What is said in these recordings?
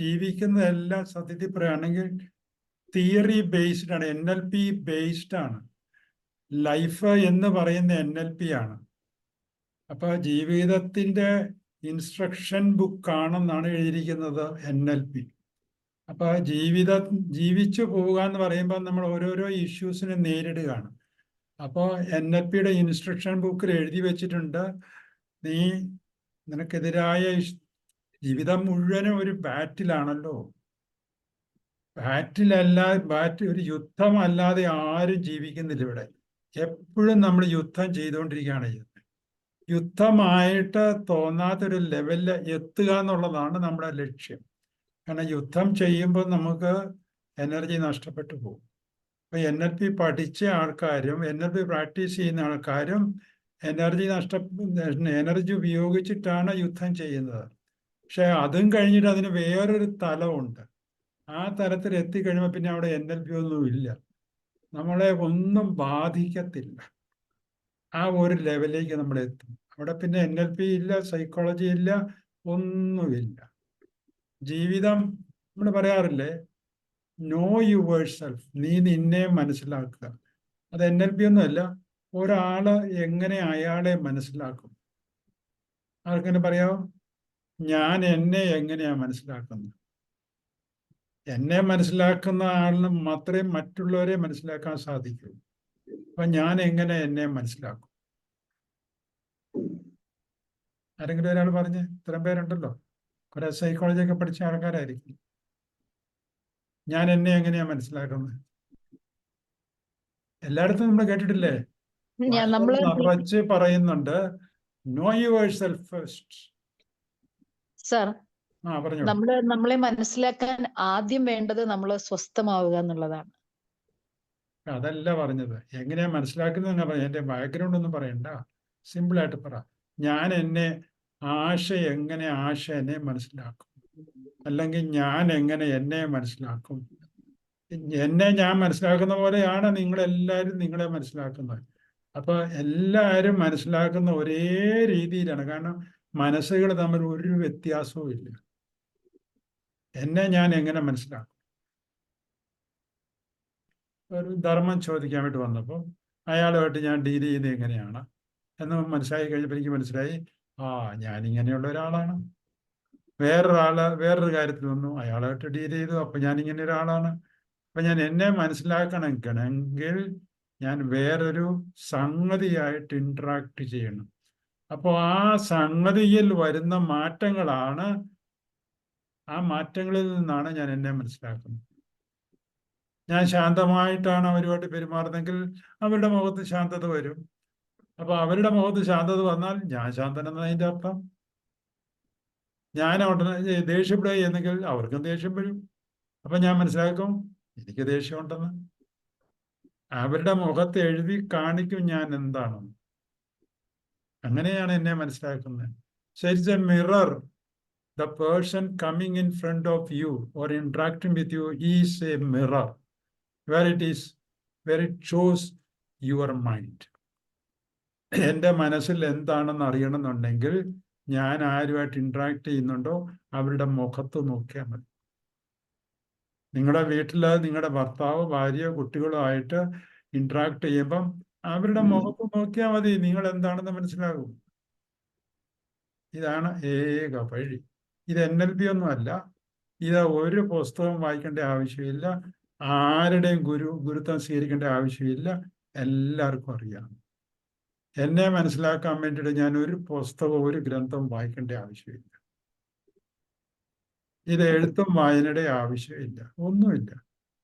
ജീവിക്കുന്നതെല്ലാം സത്യത്തിൽ പറയുകയാണെങ്കിൽ theory based ആണ് എൻ എൽ പി ബേസ്ഡ് ആണ്. ലൈഫ് എന്ന് പറയുന്ന എൻ എൽ പി ആണ്. അപ്പൊ ജീവിതത്തിന്റെ ഇൻസ്ട്രക്ഷൻ ബുക്ക് ആണെന്നാണ് എഴുതിയിരിക്കുന്നത് എൻ എൽ പി അപ്പൊ ജീവിത ജീവിച്ചു പോവുക എന്ന് പറയുമ്പോൾ നമ്മൾ ഓരോരോ ഇഷ്യൂസിനെ നേരിടുകയാണ്. അപ്പോൾ എൻ എൽ പിയുടെ ഇൻസ്ട്രക്ഷൻ ബുക്കിൽ എഴുതി വെച്ചിട്ടുണ്ട് നീ നിനക്കെതിരായ ജീവിതം മുഴുവനും ഒരു ബാറ്റിലാണല്ലോ. ബാറ്റിലല്ല ബാറ്റിൽ ഒരു യുദ്ധമല്ലാതെ ആരും ജീവിക്കുന്നില്ല ഇവിടെ. എപ്പോഴും നമ്മൾ യുദ്ധം ചെയ്തുകൊണ്ടിരിക്കുകയാണ്. ചെയ്യുന്നത് യുദ്ധമായിട്ട് തോന്നാത്തൊരു ലെവലിൽ എത്തുക എന്നുള്ളതാണ് നമ്മുടെ ലക്ഷ്യം. കാരണം യുദ്ധം ചെയ്യുമ്പോൾ നമുക്ക് എനർജി നഷ്ടപ്പെട്ടു പോകും. അപ്പൊ എൻ എൽ പി പഠിച്ച ആൾക്കാരും എൻ എൽ പി പ്രാക്ടീസ് ചെയ്യുന്ന ആൾക്കാരും എനർജി നഷ്ട എനർജി ഉപയോഗിച്ചിട്ടാണ് യുദ്ധം ചെയ്യുന്നത്. പക്ഷെ അതും കഴിഞ്ഞിട്ട് അതിന് വേറൊരു തലമുണ്ട്. ആ തലത്തിൽ എത്തിക്കഴിയുമ്പോൾ പിന്നെ അവിടെ എൻ എൽ പി ഒന്നും ഇല്ല. നമ്മളെ ഒന്നും ബാധിക്കത്തില്ല. ആ ഒരു ലെവലിലേക്ക് നമ്മൾ എത്തും. അവിടെ പിന്നെ എൻ എൽ പി ഇല്ല സൈക്കോളജി ഇല്ല ഒന്നുമില്ല. ജീവിതം നമ്മൾ പറയാറില്ലേ? നോ യുവേഴ്സ് സെൽഫ് നീ നിന്നെ മനസ്സിലാക്കുക. അത് എൻ എൽ പി ഒന്നുമല്ല ഒരാൾ എങ്ങനെ അയാളെ മനസ്സിലാക്കും? ആർക്കെങ്കിലും പറയാമോ ഞാൻ എന്നെ എങ്ങനെയാ മനസ്സിലാക്കുന്നത്? എന്നെ മനസ്സിലാക്കുന്ന ആളിന് മാത്രമേ മറ്റുള്ളവരെ മനസ്സിലാക്കാൻ സാധിക്കൂ. അപ്പൊ ഞാൻ എങ്ങനെ എന്നെ മനസ്സിലാക്കും? ആരെങ്കിലും ഒരാൾ പറഞ്ഞ് ഇത്രയും പേരുണ്ടല്ലോ. കുറെ സൈക്കോളജി ഒക്കെ പഠിച്ച ആൾക്കാരായിരിക്കും. ഞാൻ എന്നെ എങ്ങനെയാ മനസ്സിലാക്കുന്നത്? എല്ലായിടത്തും നമ്മൾ കേട്ടിട്ടില്ലേ? നിറച്ച് പറയുന്നുണ്ട് know yourself first sir നമ്മൾ നമ്മളെ മനസ്സിലാക്കാൻ ആദ്യം വേണ്ടത് നമ്മൾ സ്വസ്ഥമാവുക എന്നുള്ളതാണ്. അതല്ല പറഞ്ഞത്. എങ്ങനെയാ മനസ്സിലാക്കുന്നത് എന്റെ ബാക്ക്ഗ്രൗണ്ട് ഒന്നും പറയണ്ട. സിമ്പിൾ ആയിട്ട് പറ. ഞാൻ എന്നെ ആശ എങ്ങനെ ആശ എന്നെ മനസ്സിലാക്കും? അല്ലെങ്കിൽ ഞാൻ എങ്ങനെ എന്നെ മനസ്സിലാക്കും? എന്നെ ഞാൻ മനസ്സിലാക്കുന്ന പോലെയാണ് നിങ്ങൾ നിങ്ങളെല്ലാവരും നിങ്ങളെ മനസ്സിലാക്കുന്നത്. അപ്പൊ എല്ലാവരും മനസ്സിലാക്കുന്ന ഒരേ രീതിയിലാണ്. കാരണം മനസ്സുകൾ തമ്മിൽ ഒരു വ്യത്യാസവും ഇല്ല. എന്നെ ഞാൻ എങ്ങനെ മനസ്സിലാക്കും? ഒരു ധർമ്മം ചോദിക്കാൻ വേണ്ടി വന്നപ്പോൾ അയാളുമായിട്ട് ഞാൻ ഡീൽ ചെയ്യുന്നത് എങ്ങനെയാണ്? എന്ന് മനസ്സിലായി കഴിഞ്ഞപ്പോൾ എനിക്ക് മനസ്സിലായി ആ ഞാനിങ്ങനെയുള്ള ഒരാളാണ്. വേറൊരാൾ വേറൊരു കാര്യത്തിൽ വന്നു അയാളായിട്ട് ഡീൽ ചെയ്തു. അപ്പം ഞാൻ ഇങ്ങനെ ഒരാളാണ്. അപ്പം ഞാൻ എന്നെ മനസ്സിലാക്കണമെങ്കിൽ ഞാൻ വേറൊരു സംഗതിയായിട്ട് ഇൻട്രാക്ട് ചെയ്യണം. അപ്പോൾ ആ സംഗതിയിൽ വരുന്ന മാറ്റങ്ങളാണ് ആ മാറ്റങ്ങളിൽ നിന്നാണ് ഞാൻ എന്നെ മനസ്സിലാക്കുന്നത്. ഞാൻ ശാന്തമായിട്ടാണ് അവരുമായിട്ട് പെരുമാറുന്നതെങ്കിൽ അവരുടെ മുഖത്ത് ശാന്തത വരും. അപ്പൊ അവരുടെ മുഖത്ത് ശാന്തത വന്നാൽ ഞാൻ ശാന്തൻ എന്നതിന്റെ അർത്ഥം. ഞാൻ ഉടനെ ദേഷ്യപ്പെടുക എന്നെങ്കിൽ അവർക്കും ദേഷ്യം വരും. അപ്പൊ ഞാൻ മനസ്സിലാക്കും എനിക്ക് ദേഷ്യമുണ്ടെന്ന് അവരുടെ മുഖത്ത് എഴുതി കാണിക്കും ഞാൻ എന്താണെന്ന്. അങ്ങനെയാണ് എന്നെ മനസ്സിലാക്കുന്നത്. A mirror the person coming in front of you or interacting with you is a mirror where it is where it shows your mind എന്റെ മനസ്സിൽ എന്താണെന്ന് അറിയണമെന്നുണ്ടെങ്കിൽ ഞാൻ ആരുമായിട്ട് ഇൻട്രാക്ട് ചെയ്യുന്നുണ്ടോ അവരുടെ മുഖത്ത് നോക്കിയാൽ മതി. നിങ്ങളുടെ വീട്ടിൽ നിങ്ങളുടെ ഭർത്താവ് ഭാര്യയോ കുട്ടികളോ ആയിട്ട് ഇൻട്രാക്ട് ചെയ്യുമ്പം അവരുടെ മുഖത്ത് നോക്കിയാൽ മതി. നിങ്ങൾ എന്താണെന്ന് മനസ്സിലാകും. ഇതാണ് ഏക വഴി. ഇത് എൻ എൽ പി ഒന്നും അല്ല. ഇത് ഒരു പുസ്തകം വായിക്കേണ്ട ആവശ്യമില്ല. ആരുടെയും ഗുരു ഗുരുത്വം സ്വീകരിക്കേണ്ട ആവശ്യമില്ല. എല്ലാവർക്കും അറിയാം. എന്നെ മനസ്സിലാക്കാൻ വേണ്ടിയിട്ട് ഞാൻ ഒരു പുസ്തകവും ഒരു ഗ്രന്ഥവും വായിക്കേണ്ട ആവശ്യമില്ല. ഇത് എഴുത്തും വായനയുടെ ആവശ്യമില്ല. ഒന്നുമില്ല.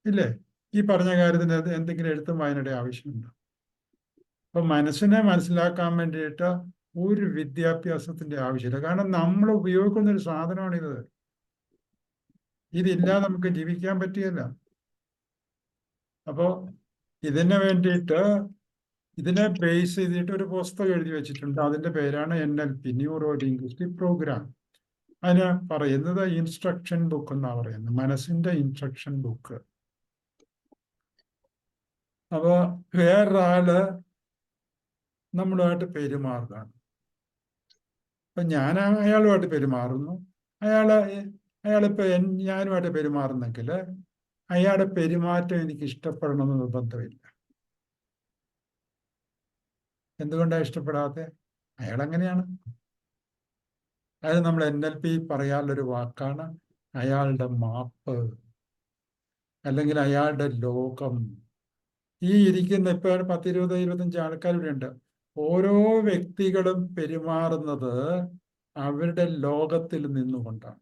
ഇല്ലേ? ഈ പറഞ്ഞ കാര്യത്തിന് എന്തെങ്കിലും എഴുത്തും വായനയുടെ ആവശ്യമുണ്ടോ? അപ്പൊ മനസ്സിനെ മനസ്സിലാക്കാൻ വേണ്ടിയിട്ട് ഒരു വിദ്യാഭ്യാസത്തിന്റെ ആവശ്യമില്ല. കാരണം നമ്മൾ ഉപയോഗിക്കുന്ന ഒരു സാധനമാണിത് ഇതില്ലാതെ നമുക്ക് ജീവിക്കാൻ പറ്റിയല്ല അപ്പോ ഇതിനു വേണ്ടിയിട്ട് ഇതിനെ ബേസ് ചെയ്തിട്ട് ഒരു പുസ്തകം എഴുതി വെച്ചിട്ടുണ്ട്. അതിന്റെ പേരാണ് N L P neuro linguistic program അതിന് പറയുന്നത് ഇൻസ്ട്രക്ഷൻ ബുക്ക് എന്നാ പറയുന്നത്. മനസ്സിന്റെ ഇൻസ്ട്രക്ഷൻ ബുക്ക് അപ്പൊ വേറൊരാൾ നമ്മളുമായിട്ട് പെരുമാറുകയാണ്. അപ്പൊ ഞാൻ അയാളുമായിട്ട് പെരുമാറുന്നു. അയാൾ അയാളിപ്പോൾ ഞാനുമായിട്ട് പെരുമാറുന്നെങ്കിൽ അയാളുടെ പെരുമാറ്റം എനിക്ക് ഇഷ്ടപ്പെടണമെന്ന് നിർബന്ധമില്ല. എന്തുകൊണ്ടാണ് ഇഷ്ടപ്പെടാത്തെ? അയാൾ അങ്ങനെയാണ് അത് നമ്മൾ എൻ എൽ പി പറയാനുള്ളൊരു വാക്കാണ് അയാളുടെ മാപ്പ് അല്ലെങ്കിൽ അയാളുടെ ലോകം. ഈ ഇരിക്കുന്ന ഇപ്പോൾ പത്ത് ഇരുപത് ഇരുപത്തഞ്ച് ആൾക്കാർ ഇവിടെ ഉണ്ട് ഓരോ വ്യക്തികളും പെരുമാറുന്നത് അവരുടെ ലോകത്തിൽ നിന്നുകൊണ്ടാണ്.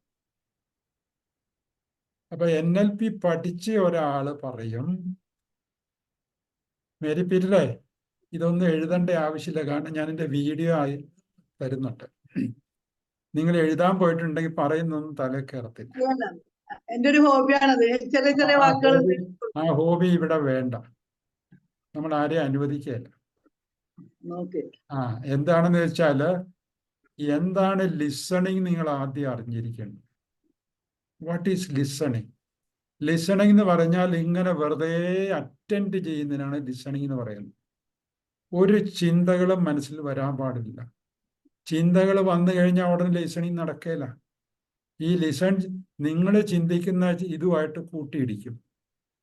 അപ്പൊ എൻ എൽ പി പഠിച്ച ഒരാൾ പറയും മേരി പിരിലേ ഇതൊന്നും എഴുതേണ്ട ആവശ്യമില്ല കാരണം ഞാൻ എന്റെ വീഡിയോ ആയി തരുന്നുണ്ട്. നിങ്ങൾ എഴുതാൻ പോയിട്ടുണ്ടെങ്കിൽ പറയുന്നൊന്നും തല കയറത്തില്ല. എന്റെ ഒരു ഹോബിയാണത് ചെറിയ ചെറിയ ആ വാക്കുകൾ ഹോബി- ആ ഹോബി ഇവിടെ വേണ്ട. നമ്മൾ ആരെയും അനുവദിക്കുകയില്ല. ആ എന്താണെന്ന് വെച്ചാൽ എന്താണ് ലിസണിങ് നിങ്ങൾ ആദ്യം അറിഞ്ഞിരിക്കേണ്ടത്? വാട്ട് ഈസ് ലിസണിങ് ലിസണിങ് എന്ന് പറഞ്ഞാൽ ഇങ്ങനെ വെറുതെ അറ്റൻഡ് ചെയ്യുന്നതിനാണ് ലിസണിങ് എന്ന് പറയുന്നത്. ഒരു ചിന്തകളും മനസ്സിൽ വരാൻ പാടില്ല. ചിന്തകൾ വന്നു കഴിഞ്ഞാൽ ഉടനെ ലിസണിങ് നടക്കില്ല ഈ ലിസൺ നിങ്ങൾ ചിന്തിക്കുന്ന ഇതുമായിട്ട് കൂട്ടിയിടിക്കും.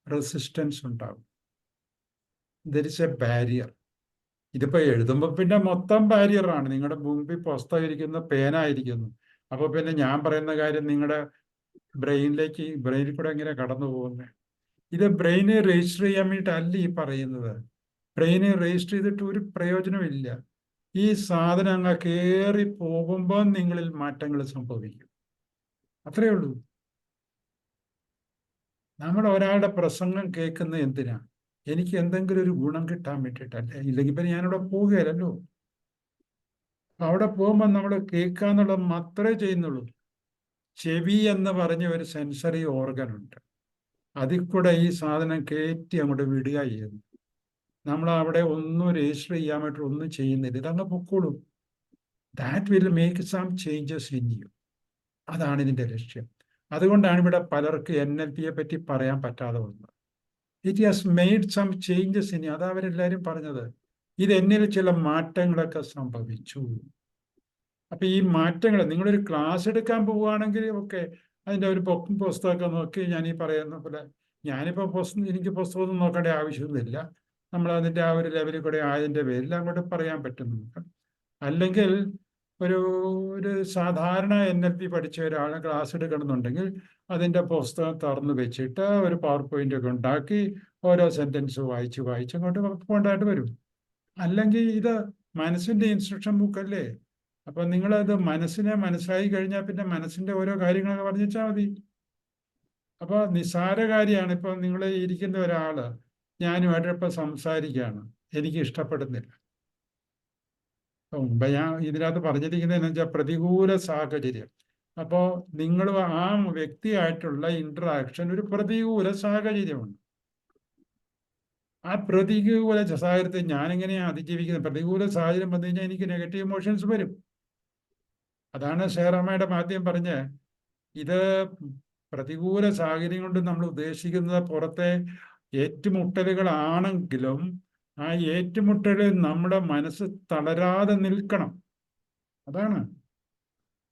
റെസിസ്റ്റൻസ് ഉണ്ടാകും ദർ ഇസ് എ ബാരിയർ ഇതിപ്പോ എഴുതുമ്പോൾ പിന്നെ മൊത്തം ബാരിയറാണ് നിങ്ങളുടെ മുമ്പിൽ പേന പേനായിരിക്കുന്നു അപ്പൊ പിന്നെ ഞാൻ പറയുന്ന കാര്യം നിങ്ങളുടെ ബ്രെയിനിലേക്ക് ബ്രെയിനിൽ കൂടെ എങ്ങനെ കടന്നു പോകുന്നത് ഇത് ബ്രെയിനെ രജിസ്റ്റർ ചെയ്യാൻ വേണ്ടിയിട്ടല്ല ഈ പറയുന്നത്. ബ്രെയിനെ രജിസ്റ്റർ ചെയ്തിട്ട് ഒരു പ്രയോജനമില്ല ഈ സാധനം അങ്ങ് കയറി പോകുമ്പോൾ നിങ്ങളിൽ മാറ്റങ്ങൾ സംഭവിക്കും. അത്രയേ ഉള്ളൂ. നമ്മൾ ഒരാളുടെ പ്രസംഗം കേൾക്കുന്ന എന്തിനാ? എനിക്ക് എന്തെങ്കിലും ഒരു ഗുണം കിട്ടാൻ വേണ്ടിയിട്ടല്ലേ? ഇല്ലെങ്കിൽ പിന്നെ ഞാനിവിടെ പോവുകയല്ലോ അവിടെ പോകുമ്പോൾ നമ്മൾ കേൾക്കാന്നുള്ളത് മാത്രമേ ചെയ്യുന്നുള്ളൂ. ചെവി എന്ന് പറഞ്ഞ ഒരു സെൻസറി ഓർഗൻ ഉണ്ട്. അതിൽ കൂടെ ഈ സാധനം കയറ്റി അങ്ങോട്ട് വിടുക ചെയ്യുന്നു. നമ്മൾ അവിടെ ഒന്നും രജിസ്റ്റർ ചെയ്യാൻ വേണ്ടി ഒന്നും ചെയ്യുന്നില്ല. ഇതങ്ങ് പൊക്കോളും. That will make some changes in you അതാണ് ഇതിന്റെ ലക്ഷ്യം. അതുകൊണ്ടാണ് ഇവിടെ പലർക്ക് എൻ എൽ പിയെ പറ്റി പറയാൻ പറ്റാതെ വന്നത്. It has made some changes ഇനി അതാ അവരെല്ലാവരും പറഞ്ഞത്. ഇത് എന്നിൽ ചില മാറ്റങ്ങളൊക്കെ സംഭവിച്ചു. അപ്പൊ ഈ മാറ്റങ്ങൾ നിങ്ങളൊരു ക്ലാസ് എടുക്കാൻ പോവുകയാണെങ്കിൽ ഒക്കെ അതിന്റെ ഒരു പുസ്തകമൊക്കെ നോക്കി ഞാൻ ഈ പറയുന്ന പോലെ ഞാനിപ്പോൾ പുസ്തകം എനിക്ക് പുസ്തകമൊന്നും നോക്കേണ്ട ആവശ്യമൊന്നുമില്ല. നമ്മൾ അതിന്റെ ആ ഒരു ലെവലിൽ കൂടെ ആയതിന്റെ പേരിൽ അങ്ങോട്ട് പറയാൻ പറ്റും നമുക്ക് അല്ലെങ്കിൽ ഒരു ഒരു സാധാരണ എൻ എൽ പി പഠിച്ച ഒരാൾ ക്ലാസ് എടുക്കണമെന്നുണ്ടെങ്കിൽ അതിന്റെ പുസ്തകം തുറന്നു വെച്ചിട്ട് ഒരു പവർ പോയിന്റ് ഒക്കെ ഉണ്ടാക്കി ഓരോ സെന്റൻസ് വായിച്ച് വായിച്ച് അങ്ങോട്ട് പോകേണ്ടതായിട്ട് വരും. അല്ലെങ്കിൽ ഇത് മനസ്സിന്റെ ഇൻസ്ട്രക്ഷൻ ബുക്കല്ലേ അപ്പൊ നിങ്ങളത് മനസ്സിനെ മനസ്സിലായി കഴിഞ്ഞാൽ പിന്നെ മനസ്സിന്റെ ഓരോ കാര്യങ്ങളൊക്കെ പറഞ്ഞു വെച്ചാൽ മതി. അപ്പോൾ നിസ്സാര കാര്യമാണ് ഇപ്പൊ നിങ്ങൾ ഇരിക്കുന്ന ഒരാൾ ഞാനുമായിട്ട് ഇപ്പം സംസാരിക്കുകയാണ്. എനിക്ക് ഇഷ്ടപ്പെടുന്നില്ല. മുമ്പ് ഞാൻ ഇതിനകത്ത് പറഞ്ഞിരിക്കുന്നത് വെച്ചാൽ പ്രതികൂല സാഹചര്യം. അപ്പോൾ നിങ്ങൾ ആ വ്യക്തിയായിട്ടുള്ള ഇന്ററാക്ഷൻ ഒരു പ്രതികൂല സാഹചര്യമുണ്ട്. ആ പ്രതികൂല സാഹചര്യത്തെ ഞാൻ എങ്ങനെയാണ് അതിജീവിക്കുന്നത്. പ്രതികൂല സാഹചര്യം വന്നു കഴിഞ്ഞാൽ എനിക്ക് നെഗറ്റീവ് ഇമോഷൻസ് വരും. അതാണ് ഷെയറമ്മയുടെ മാധ്യം പറഞ്ഞ്. ഇത് പ്രതികൂല സാഹചര്യം കൊണ്ട് നമ്മൾ ഉദ്ദേശിക്കുന്നത് പുറത്തെ ഏറ്റുമുട്ടലുകളാണെങ്കിലും ആ ഏറ്റുമുട്ടലിൽ നമ്മുടെ മനസ്സ് തളരാതെ നിൽക്കണം. അതാണ്.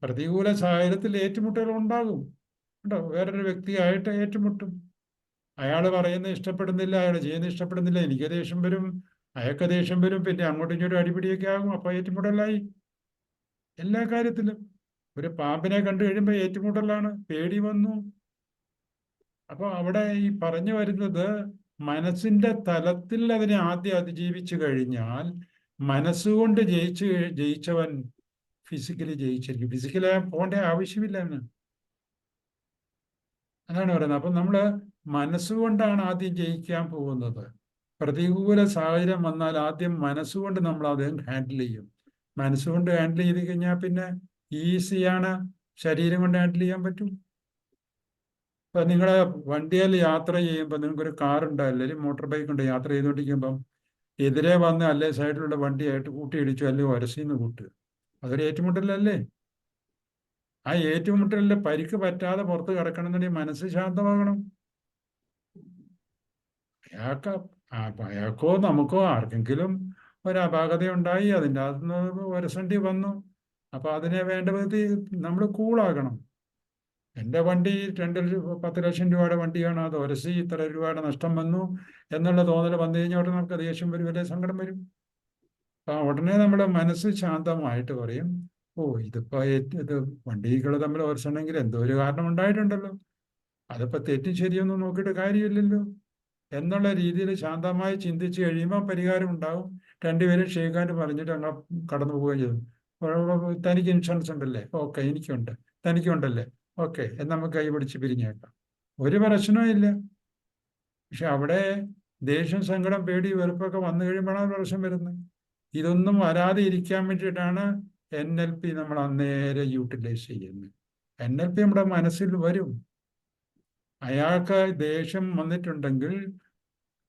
പ്രതികൂല സാഹചര്യത്തിൽ ഏറ്റുമുട്ടൽ ഉണ്ടാകും. കേട്ടോ വേറൊരു വ്യക്തിയായിട്ട് ഏറ്റുമുട്ടും. അയാൾ പറയുന്നത് ഇഷ്ടപ്പെടുന്നില്ല അയാൾ ചെയ്യുന്നത് ഇഷ്ടപ്പെടുന്നില്ല എനിക്ക് ദേഷ്യം വരും അയാൾക്ക് ദേഷ്യം വരും പിന്നെ അങ്ങോട്ടും ഇങ്ങോട്ടും അടിപിടിയൊക്കെ ആകും അപ്പൊ ഏറ്റുമുട്ടലായി. എല്ലാ കാര്യത്തിലും. ഒരു പാമ്പിനെ കണ്ടു കഴിയുമ്പോൾ ഏറ്റുമുട്ടലാണ് പേടി വന്നു. അപ്പൊ അവിടെ ഈ പറഞ്ഞു വരുന്നത് മനസ്സിന്റെ തലത്തിൽ അതിനെ ആദ്യം അതിജീവിച്ചു കഴിഞ്ഞാൽ മനസ്സുകൊണ്ട് ജയിച്ചു ജയിച്ചവൻ ഫിസിക്കലി ജയിച്ചിരിക്കും. ഫിസിക്കലി പോകേണ്ട ആവശ്യമില്ല അവന്. അതാണ് പറയുന്നത്. അപ്പൊ നമ്മൾ മനസ്സുകൊണ്ടാണ് ആദ്യം ജയിക്കാൻ പോകുന്നത്. പ്രതികൂല സാഹചര്യം വന്നാൽ ആദ്യം മനസ്സുകൊണ്ട് നമ്മൾ അദ്ദേഹം ഹാൻഡിൽ ചെയ്യും. മനസ്സുകൊണ്ട് ഹാൻഡിൽ ചെയ്ത് കഴിഞ്ഞാൽ പിന്നെ ഈസിയാണ് ശരീരം കൊണ്ട് ഹാൻഡിൽ ചെയ്യാൻ പറ്റും. ഇപ്പൊ നിങ്ങളെ വണ്ടിയിൽ യാത്ര ചെയ്യുമ്പോൾ നിങ്ങൾക്കൊരു കാർ ഉണ്ട് അല്ലെങ്കിൽ മോട്ടോർ ബൈക്ക് ഉണ്ട്? യാത്ര ചെയ്തുകൊണ്ടിരിക്കുമ്പം എതിരെ വന്ന് അല്ലെ സൈഡിലുള്ള വണ്ടിയായിട്ട് കൂട്ടിയിടിച്ചു അല്ലെങ്കിൽ ഒരസിന്ന് കൂട്ടുക. അതൊരു ഏറ്റുമുട്ടലല്ലേ? ആ ഏറ്റുമുട്ടലിൽ പരിക്ക് പറ്റാതെ പുറത്ത് കിടക്കണമെന്നുണ്ടെങ്കിൽ മനസ്സ് ശാന്തമാകണം. അയാൾക്ക് അയാൾക്കോ നമുക്കോ ആർക്കെങ്കിലും ഒരു അപാകത ഉണ്ടായി. അതിന്റെ അകത്തുനിന്ന് ഒരസണ്ടി വന്നു. അപ്പൊ അതിനെ വേണ്ട വിധത്തിൽ നമ്മൾ കൂളാകണം. എന്റെ വണ്ടി രണ്ട് പത്ത് ലക്ഷം രൂപയുടെ വണ്ടിയാണ്. അത് ഒരസി ഇത്ര രൂപയുടെ നഷ്ടം വന്നു എന്നുള്ള തോന്നൽ വന്നു കഴിഞ്ഞാൽ ഉടനെ നമുക്ക് ദേഷ്യം വരും വലിയ സങ്കടം വരും. ആ ഉടനെ നമ്മുടെ മനസ്സ് ശാന്തമായിട്ട് പറയും ഓ ഇതിപ്പോ ഇത് വണ്ടികൾ തമ്മിൽ ഒരസണമെങ്കിൽ എന്തോ ഒരു കാരണം ഉണ്ടായിട്ടുണ്ടല്ലോ. അതിപ്പോ തെറ്റും ശരിയൊന്നും നോക്കിയിട്ട് കാര്യമില്ലല്ലോ. എന്നുള്ള രീതിയിൽ ശാന്തമായി ചിന്തിച്ച് കഴിയുമ്പോൾ പരിഹാരം ഉണ്ടാവും. രണ്ടുപേരും ഷെയ്ഖാന്റെ പറഞ്ഞിട്ട് അങ്ങനെ കടന്നു പോവുകയും ചെയ്തു. തനിക്ക് ഇൻഷുറൻസ് ഉണ്ടല്ലേ? ഓക്കെ എനിക്കുണ്ട്. തനിക്കുണ്ടല്ലേ? ഓക്കെ നമുക്ക് കൈ പിടിച്ച് പിരിഞ്ഞേക്കാം. ഒരു പ്രശ്നവും ഇല്ല. പക്ഷെ അവിടെ ദേഷ്യം സങ്കടം പേടി വെറുപ്പൊക്കെ വന്നു കഴിയുമ്പോഴാണ് പ്രശ്നം വരുന്നത്. ഇതൊന്നും വരാതെ ഇരിക്കാൻ വേണ്ടിയിട്ടാണ് എൻ എൽ പി നമ്മൾ അന്നേരം യൂട്ടിലൈസ് ചെയ്യുന്നത്. എൻ എൽ പി നമ്മുടെ മനസ്സിൽ വരും. അയാൾക്ക് ദേഷ്യം വന്നിട്ടുണ്ടെങ്കിൽ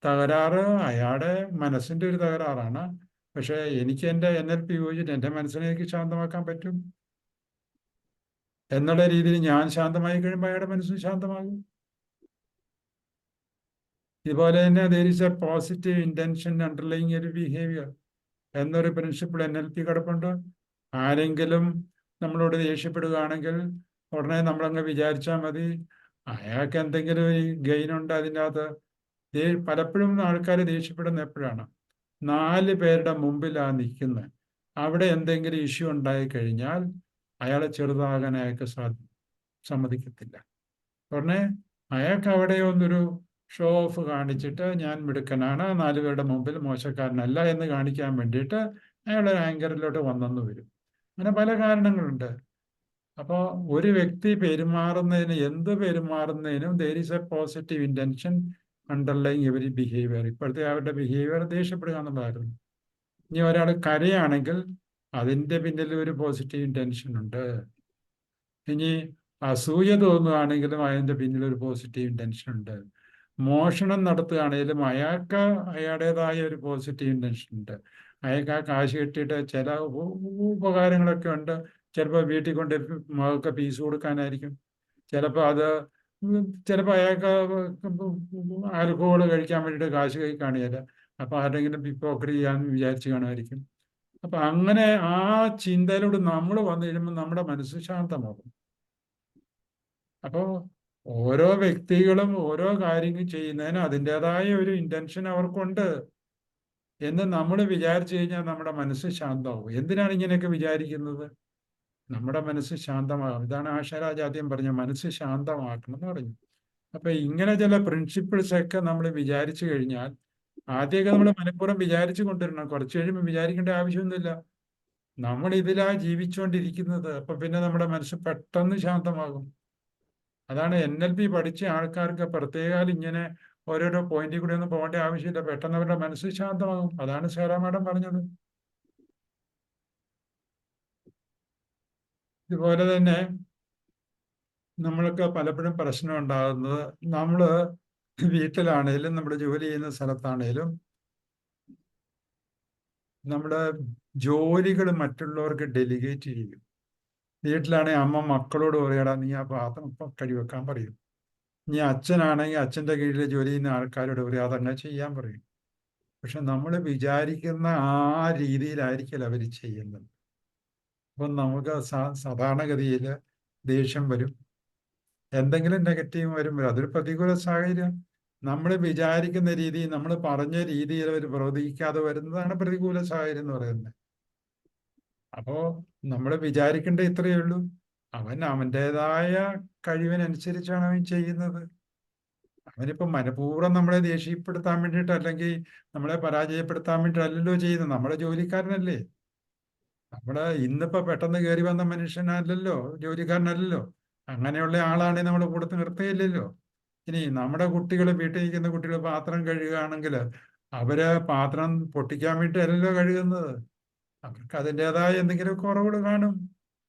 തകരാറ് അയാളുടെ മനസ്സിന്റെ ഒരു തകരാറാണ്. പക്ഷേ എനിക്ക് എന്റെ എൻ എൽ പി ഉപയോഗിച്ചിട്ട് എന്റെ മനസ്സിനെ എനിക്ക് ശാന്തമാക്കാൻ പറ്റും. എന്നുള്ള രീതിയിൽ ഞാൻ ശാന്തമായി കഴിയുമ്പോൾ അയാളുടെ മനസ്സും ശാന്തമാകും. ഇതുപോലെ തന്നെ there is a positive intention underlying ഒരു ബിഹേവിയർ എന്നൊരു പ്രിൻസിപ്പിൾ എൻ എൽ പി കിടപ്പുണ്ട്. ആരെങ്കിലും നമ്മളോട് ദേഷ്യപ്പെടുകയാണെങ്കിൽ ഉടനെ നമ്മളങ്ങ് വിചാരിച്ചാൽ മതി. അയാൾക്ക് എന്തെങ്കിലും ഈ ഗെയിൻ ഉണ്ട് അതിന്റെ അകത്ത് പലപ്പോഴും ആൾക്കാർ ദേഷ്യപ്പെടുന്ന എപ്പോഴാണ്? നാല് പേരുടെ മുമ്പിലാണ് നിൽക്കുന്നത് അവിടെ എന്തെങ്കിലും ഇഷ്യൂ ഉണ്ടായി കഴിഞ്ഞാൽ അയാളെ ചെറുതാകാൻ അയാൾക്ക് സമ്മതിക്കത്തില്ല. ഉടനെ അയാൾക്ക് അവിടെ ഒന്നൊരു ഷോ ഓഫ് കാണിച്ചിട്ട് ഞാൻ മിടുക്കനാണ് നാലു പേരുടെ മുമ്പിൽ മോശക്കാരനല്ല എന്ന് കാണിക്കാൻ വേണ്ടിയിട്ട് അയാൾ ആങ്കറിലോട്ട് വന്നെന്ന് വരും. അങ്ങനെ പല കാരണങ്ങളുണ്ട്. അപ്പോൾ ഒരു വ്യക്തി പെരുമാറുന്നതിന് എന്ത് പെരുമാറുന്നതിനും there is a positive intention underlying every behaviour ഇപ്പോഴത്തെ അവരുടെ ബിഹേവിയർ ദേഷ്യപ്പെടുക എന്നുള്ളതായിരുന്നു. ഇനി ഒരാൾ കരയാണെങ്കിൽ അതിന്റെ പിന്നിൽ ഒരു പോസിറ്റീവ് ഇന്റൻഷൻ ഉണ്ട്. ഇനി അസൂയ തോന്നുകയാണെങ്കിലും അതിന്റെ പിന്നിൽ ഒരു പോസിറ്റീവ് ഇന്റൻഷൻ ഉണ്ട്. മോഷണം നടത്തുകയാണെങ്കിലും അയാൾക്ക് അയാളുടേതായ ഒരു പോസിറ്റീവ് ഇന്റൻഷൻ ഉണ്ട്. അയാൾക്ക് ആ കാശ് കിട്ടിയിട്ട് ചില ഉപകാരങ്ങളൊക്കെ ഉണ്ട്. ചിലപ്പോൾ വീട്ടിൽ കൊണ്ട് മകൾക്ക് ഫീസ് കൊടുക്കാനായിരിക്കും. ചിലപ്പോൾ അത് ചിലപ്പോൾ അയാൾക്ക് ആൽക്കഹോൾ കഴിക്കാൻ വേണ്ടിയിട്ട് കാശ് കഴിക്കുകയാണെങ്കിൽ അപ്പം ആരെങ്കിലും പിപ്പോക്കറി ചെയ്യാമെന്ന് വിചാരിച്ച് കാണുമായിരിക്കും. അപ്പൊ അങ്ങനെ ആ ചിന്തയിലൂടെ നമ്മൾ വന്നു കഴിയുമ്പോൾ നമ്മുടെ മനസ്സ് ശാന്തമാകും. അപ്പോൾ ഓരോ വ്യക്തികളും ഓരോ കാര്യങ്ങൾ ചെയ്യുന്നതിന് അതിന്റെതായ ഒരു ഇന്റൻഷൻ അവർക്കുണ്ട് എന്ന് നമ്മൾ വിചാരിച്ചു കഴിഞ്ഞാൽ നമ്മുടെ മനസ്സ് ശാന്തമാകും എന്തിനാണ് ഇങ്ങനെയൊക്കെ വിചാരിക്കുന്നത്? നമ്മുടെ മനസ്സ് ശാന്തമാകും. ഇതാണ് ആശാരാജ് ആദ്യം പറഞ്ഞ മനസ്സ് ശാന്തമാക്കണം എന്ന് പറഞ്ഞു അപ്പൊ ഇങ്ങനെ ചില പ്രിൻസിപ്പിൾസ് ഒക്കെ നമ്മൾ വിചാരിച്ചു കഴിഞ്ഞാൽ ആദ്യമൊക്കെ നമ്മൾ മനഃപൂർവം വിചാരിച്ചു കൊണ്ടിരണം കുറച്ച് കഴിയുമ്പോൾ വിചാരിക്കേണ്ട ആവശ്യമൊന്നുമില്ല. നമ്മൾ ഇതിലാ ജീവിച്ചുകൊണ്ടിരിക്കുന്നത് അപ്പൊ പിന്നെ നമ്മുടെ മനസ്സ് പെട്ടെന്ന് ശാന്തമാകും. അതാണ് എൻ എൽ പി പഠിച്ച ആൾക്കാർക്ക് പ്രത്യേകം ഇങ്ങനെ ഓരോരോ പോയിന്റിൽ കൂടി ഒന്നും പോകേണ്ട ആവശ്യമില്ല. പെട്ടെന്ന് അവരുടെ മനസ്സ് ശാന്തമാകും. അതാണ് സേരാ മാഡം പറഞ്ഞത്. ഇതുപോലെ തന്നെ നമ്മൾക്ക് പലപ്പോഴും പ്രശ്നം ഉണ്ടാകുന്നത് നമ്മൾ വീട്ടിലാണേലും നമ്മുടെ ജോലി ചെയ്യുന്ന സ്ഥലത്താണേലും നമ്മുടെ ജോലികൾ മറ്റുള്ളവർക്ക് ഡെലിഗേറ്റ് ചെയ്യും. വീട്ടിലാണെങ്കിൽ അമ്മ മക്കളോട് പറയടാ നീ ആ പാത്രം കഴിവെക്കാൻ പറയും. നീ അച്ഛനാണെങ്കിൽ അച്ഛന്റെ കീഴിൽ ജോലി ചെയ്യുന്ന ആൾക്കാരോട് പറയും അതങ്ങനെ ചെയ്യാൻ പറയും. പക്ഷെ നമ്മൾ വിചാരിക്കുന്ന ആ രീതിയിലായിരിക്കില്ല അവർ ചെയ്യുന്നത്. അപ്പം നമുക്ക് സാധാരണഗതിയിൽ ദേഷ്യം വരും. എന്തെങ്കിലും നെഗറ്റീവ് വരുമ്പോൾ അതൊരു പ്രതികൂല സാഹചര്യം. നമ്മൾ വിചാരിക്കുന്ന രീതി നമ്മൾ പറഞ്ഞ രീതിയിൽ അവർ പ്രവർത്തിക്കാതെ വരുന്നതാണ് പ്രതികൂല സാഹചര്യം എന്ന് പറയുന്നത്. അപ്പോ നമ്മൾ വിചാരിക്കേണ്ട ഇത്രയേ ഉള്ളൂ. അവൻ അവന്റെതായ കഴിവിനനുസരിച്ചാണ് അവൻ ചെയ്യുന്നത്. അവനിപ്പോ മനഃപൂർവം നമ്മളെ ദേഷ്യപ്പെടുത്താൻ വേണ്ടിയിട്ട് അല്ലെങ്കിൽ നമ്മളെ പരാജയപ്പെടുത്താൻ വേണ്ടിയിട്ട് വേണ്ടിയിട്ടല്ലല്ലോ ചെയ്യുന്നത്. നമ്മുടെ ജോലിക്കാരനല്ലേ. നമ്മുടെ ഇന്നിപ്പോ പെട്ടെന്ന് കയറി വന്ന മനുഷ്യനല്ലല്ലോ ജോലിക്കാരനല്ലല്ലോ. അങ്ങനെയുള്ള ആളാണ് നമ്മൾ കൊടുത്ത് നിർത്തുകയില്ലല്ലോ ഇനി നമ്മുടെ കുട്ടികൾ വീട്ടിൽ നിൽക്കുന്ന കുട്ടികൾ പാത്രം കഴുകുകയാണെങ്കിൽ അവർ പാത്രം പൊട്ടിക്കാൻ വേണ്ടിയല്ലല്ലോ കഴുകുന്നത്. അവർക്ക് അതിന്റെതായ എന്തെങ്കിലും കുറവുകൾ കാണും.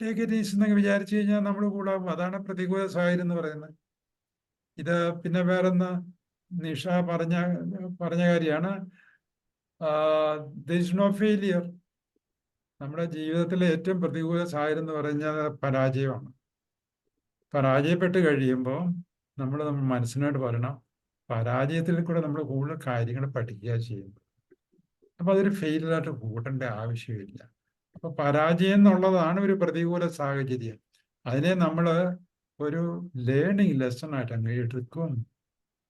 ടേക്ക് ഇറ്റ് ഈസ് എന്നൊക്കെ വിചാരിച്ചു കഴിഞ്ഞാൽ നമ്മൾ കൂടാവും. അതാണ് പ്രതികൂല സാഹചര്യം എന്ന് പറയുന്നത്. ഇത് പിന്നെ വേറൊന്ന് നിഷ പറഞ്ഞ പറഞ്ഞ കാര്യമാണ്. നോ ഫെയിലിയർ നമ്മുടെ ജീവിതത്തിലെ ഏറ്റവും പ്രതികൂല സാഹചര്യം എന്ന് പറഞ്ഞാൽ പരാജയമാണ്. പരാജയപ്പെട്ട് കഴിയുമ്പോൾ നമ്മൾ നമ്മൾ മനസ്സിനോട് പറയണം പരാജയത്തിൽ കൂടെ നമ്മൾ കൂടുതൽ കാര്യങ്ങൾ പഠിക്കുക ചെയ്യുന്നത് അപ്പൊ അതൊരു ഫെയിലായിട്ട് കൂട്ടേണ്ട ആവശ്യമില്ല. അപ്പൊ പരാജയം എന്നുള്ളതാണ് ഒരു പ്രതികൂല സാഹചര്യം. അതിനെ നമ്മൾ ഒരു ലേണിംഗ് ലെസൺ ആയിട്ട് അങ്ങ് എടുക്കും.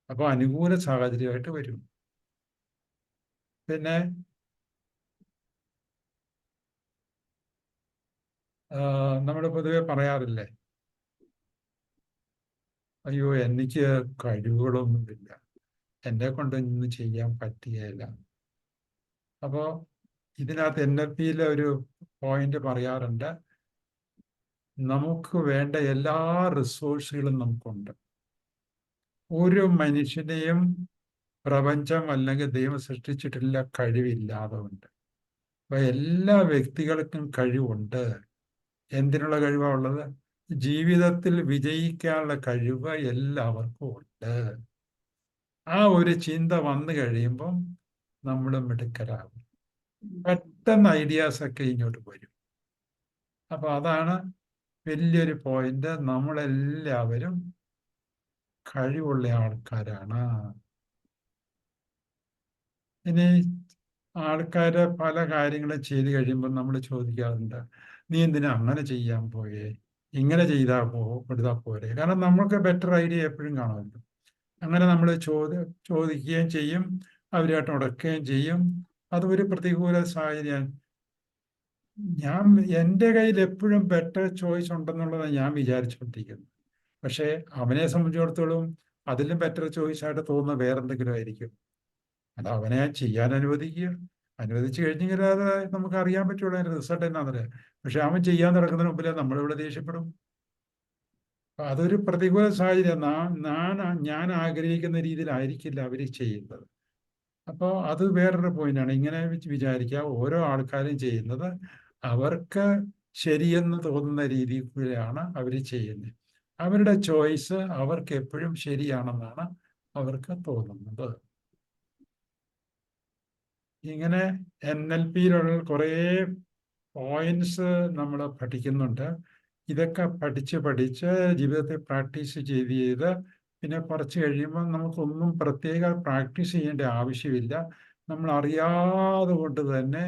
അപ്പോൾ അനുകൂല സാഹചര്യമായിട്ട് വരും. പിന്നെ നമ്മൾ പൊതുവെ പറയാറില്ലേ അയ്യോ എനിക്ക് കഴിവുകളൊന്നുമില്ല എന്നെ കൊണ്ട് ഇന്ന് ചെയ്യാൻ പറ്റുകയില്ല. അപ്പോൾ ഇതിനകത്ത് എൻ എൽ പിയിലെ ഒരു പോയിന്റ് പറയാറുണ്ട്. നമുക്ക് വേണ്ട എല്ലാ റിസോഴ്സുകളും നമുക്കുണ്ട്. ഒരു മനുഷ്യനെയും പ്രപഞ്ചം അല്ലെങ്കിൽ ദൈവം സൃഷ്ടിച്ചിട്ടില്ല കഴിവില്ലാതെ ഉണ്ട് അപ്പൊ എല്ലാ വ്യക്തികൾക്കും കഴിവുണ്ട്. എന്തിനുള്ള കഴിവാണ് ഉള്ളത്? ജീവിതത്തിൽ വിജയിക്കാനുള്ള കഴിവ് എല്ലാവർക്കും ഉണ്ട്. ആ ഒരു ചിന്ത വന്നു കഴിയുമ്പം നമ്മൾ മിടുക്കരാകും. പെട്ടെന്ന് ഐഡിയാസ് ഒക്കെ ഇങ്ങോട്ട് വരും. അപ്പൊ അതാണ് വലിയൊരു പോയിന്റ് നമ്മളെല്ലാവരും കഴിവുള്ള ആൾക്കാരാണ്. ഇനി ആൾക്കാരെ പല കാര്യങ്ങളും ചെയ്ത് കഴിയുമ്പോൾ നമ്മൾ ചോദിക്കാറുണ്ട് നീ എന്തിനാ അങ്ങനെ ചെയ്യാൻ പോയേ? ഇങ്ങനെ ചെയ്താൽ പോ പോരെ. കാരണം നമുക്ക് ബെറ്റർ ഐഡിയ എപ്പോഴും കാണുമല്ലോ. അങ്ങനെ നമ്മൾ ചോദി ചോദിക്കുകയും ചെയ്യും അവരുമായിട്ട് ഉടക്കുകയും ചെയ്യും. അത് ഒരു പ്രതികൂല സാഹചര്യം ഞാൻ എന്റെ കയ്യിൽ എപ്പോഴും ബെറ്റർ ചോയ്സ് ഉണ്ടെന്നുള്ളത് ഞാൻ വിചാരിച്ചുകൊണ്ടിരിക്കുന്നത് പക്ഷേ അവനെ സംബന്ധിച്ചിടത്തോളം അതിലും ബെറ്റർ ചോയ്സ് ആയിട്ട് തോന്നുന്ന വേറെന്തെങ്കിലും ആയിരിക്കും. അത് അവനെ ചെയ്യാൻ അനുവദിക്കുക. അനുവദിച്ചു കഴിഞ്ഞെങ്കിൽ അത് നമുക്ക് അറിയാൻ പറ്റുള്ളൂ അതിന്റെ റിസൾട്ട് എന്നാന്നറിയാം പക്ഷെ അവൻ ചെയ്യാൻ നടക്കുന്നതിന് മുമ്പിൽ നമ്മളിവിടെ ദേഷ്യപ്പെടും? അതൊരു പ്രതികൂല സാഹചര്യം. ഞാൻ ഞാൻ ആഗ്രഹിക്കുന്ന രീതിയിലായിരിക്കില്ല അവർ ചെയ്യുന്നത്. അപ്പോൾ അത് വേറൊരു പോയിന്റാണ് ഇങ്ങനെ വിചാരിക്കുക ഓരോ ആൾക്കാരും ചെയ്യുന്നത് അവർക്ക് ശരിയെന്ന് തോന്നുന്ന രീതിയിലാണ് അവർ ചെയ്യുന്നത്. അവരുടെ ചോയ്സ് അവർക്ക് എപ്പോഴും ശരിയാണെന്നാണ് അവർക്ക് തോന്നുന്നത്. ഇങ്ങനെ എൻ എൽ പിയിലുള്ള കുറേ പോയിന്റ്സ് നമ്മൾ പഠിക്കുന്നുണ്ട്. ഇതൊക്കെ പഠിച്ച് പഠിച്ച് ജീവിതത്തെ പ്രാക്ടീസ് ചെയ്ത് ചെയ്ത് പിന്നെ കുറച്ച് കഴിയുമ്പോൾ നമുക്കൊന്നും പ്രത്യേക പ്രാക്ടീസ് ചെയ്യേണ്ട ആവശ്യമില്ല. നമ്മൾ അറിയാതെ കൊണ്ട് തന്നെ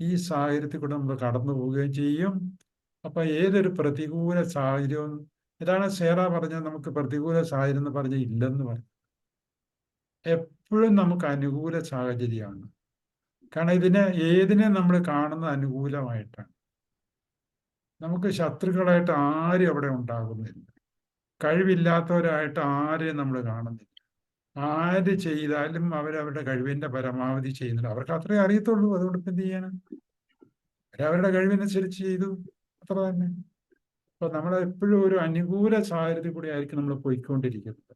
ഈ സാഹചര്യത്തിൽ കൂടെ നമ്മൾ കടന്നു പോവുകയും ചെയ്യും. അപ്പൊ ഏതൊരു പ്രതികൂല സാഹചര്യവും ഇതാണ് സേറ പറഞ്ഞത് നമുക്ക് പ്രതികൂല സാഹചര്യം എന്ന് പറഞ്ഞ ഇല്ലെന്ന് പറഞ്ഞു എപ്പോഴും നമുക്ക് അനുകൂല സാഹചര്യമാണ്. കാരണം ഇതിനെ ഏതിനെ നമ്മൾ കാണുന്നത് അനുകൂലമായിട്ടാണ്. നമുക്ക് ശത്രുക്കളായിട്ട് ആരും അവിടെ ഉണ്ടാകുന്നില്ല. കഴിവില്ലാത്തവരായിട്ട് ആരെയും നമ്മൾ കാണുന്നില്ല. ആര് ചെയ്താലും അവരവരുടെ കഴിവിന്റെ പരമാവധി ചെയ്യുന്നില്ല അവർക്ക് അത്രേ അറിയത്തുള്ളൂ. അതുകൊണ്ട് എന്ത് ചെയ്യാനാണ് അവരവരുടെ കഴിവിനനുസരിച്ച് ചെയ്തു. അത്ര തന്നെ. അപ്പൊ നമ്മൾ എപ്പോഴും ഒരു അനുകൂല സാഹചര്യത്തിൽ കൂടി ആയിരിക്കും നമ്മൾ പോയിക്കൊണ്ടിരിക്കുന്നത്.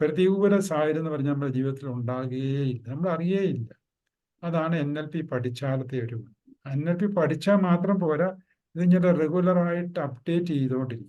പ്രതികൂല സാഹചര്യം എന്ന് പറഞ്ഞാൽ നമ്മുടെ ജീവിതത്തിൽ ഉണ്ടാകുകയില്ല നമ്മൾ അറിയേയില്ല അതാണ് എൻ എൽ പി പഠിച്ചാലത്തെ ഒരു എൻ എൽ പി പഠിച്ചാൽ മാത്രം പോരാ ഇതിങ്ങനെ റെഗുലറായിട്ട് അപ്ഡേറ്റ് ചെയ്തുകൊണ്ടിരിക്കും